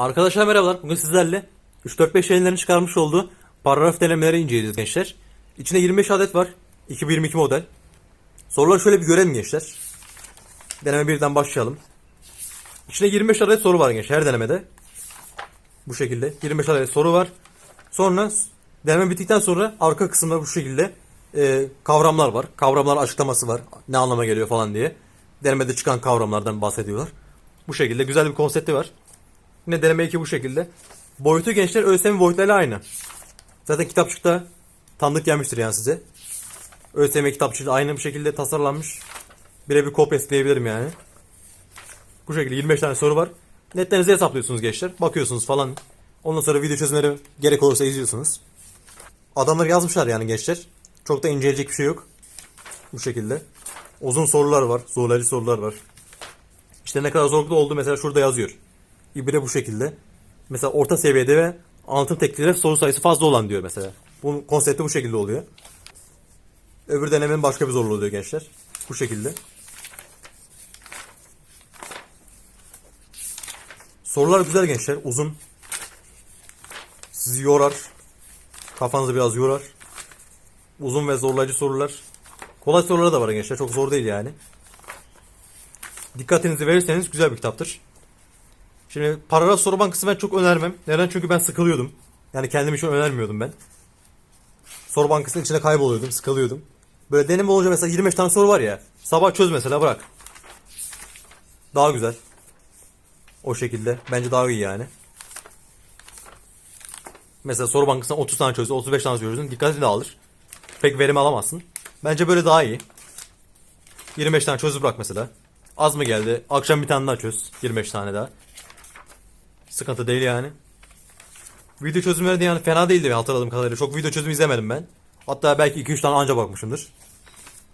Arkadaşlar merhabalar. Bugün sizlerle 3-4-5 yayınlarını çıkarmış olduğu paragraf denemeleri inceleyeceğiz gençler. İçinde 25 adet var. 2022 model. Soruları şöyle bir görelim gençler. Deneme birden başlayalım. İçinde 25 adet soru var gençler her denemede. Bu şekilde 25 adet soru var. Sonra deneme bittikten sonra arka kısımda bu şekilde e, kavramlar var. Kavramlar açıklaması var. Ne anlama geliyor falan diye. Denemede çıkan kavramlardan bahsediyorlar. Bu şekilde güzel bir konsepti var. Yine deneme 2 bu şekilde. Boyutu gençler ÖSYM boyutlarıyla aynı. Zaten kitapçıkta tanıdık gelmiştir yani size. ÖSYM kitapçığı aynı bir şekilde tasarlanmış. Birebir kopyası diyebilirim yani. Bu şekilde 25 tane soru var. Netlerinizi hesaplıyorsunuz gençler. Bakıyorsunuz falan. Ondan sonra video çözümleri gerek olursa izliyorsunuz. Adamlar yazmışlar yani gençler. Çok da inceleyecek bir şey yok. Bu şekilde. Uzun sorular var. Zorlayıcı sorular var. İşte ne kadar zorluklu oldu mesela şurada yazıyor. İbre bu şekilde. Mesela orta seviyede ve anlatım tekniğinde soru sayısı fazla olan diyor mesela. Bunun konsepti bu şekilde oluyor. Öbür denemenin başka bir zorluğu oluyor gençler. Bu şekilde. Sorular güzel gençler. Uzun. Sizi yorar. Kafanızı biraz yorar. Uzun ve zorlayıcı sorular. Kolay soruları da var gençler. Çok zor değil yani. Dikkatinizi verirseniz güzel bir kitaptır. Şimdi paragraf soru bankası ben çok önermem. Neden? Çünkü ben sıkılıyordum. Yani kendim için önermiyordum ben. Soru bankasının içine kayboluyordum, sıkılıyordum. Böyle deneme olunca mesela 25 tane soru var ya. Sabah çöz mesela bırak. Daha güzel. O şekilde. Bence daha iyi yani. Mesela soru bankasından 30 tane çözdün, 35 tane çözdün. Dikkatini dağılır. Pek verim alamazsın. Bence böyle daha iyi. 25 tane çöz bırak mesela. Az mı geldi? Akşam bir tane daha çöz. 25 tane daha. Sıkıntı değil yani. Video çözümleri de yani fena değildi hatırladığım kadarıyla. Çok video çözümü izlemedim ben. Hatta belki 2-3 tane anca bakmışımdır.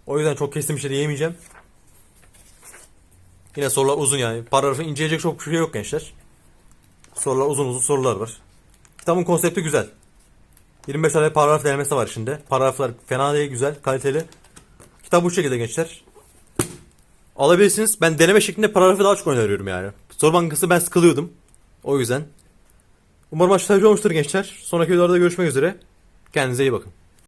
O yüzden çok kesin bir şey diyemeyeceğim. Yine sorular uzun yani. Paragrafı inceleyecek çok şey yok gençler. Sorular uzun uzun sorular var. Kitabın konsepti güzel. 25 tane paragraf denemesi var içinde. Paragraflar fena değil, güzel, kaliteli. Kitap bu şekilde gençler. Alabilirsiniz. Ben deneme şeklinde paragrafı daha çok öneriyorum yani. Soru bankası ben sıkılıyordum. O yüzden. Umarım açıklayıcı olmuştur gençler. Sonraki videolarda görüşmek üzere. Kendinize iyi bakın.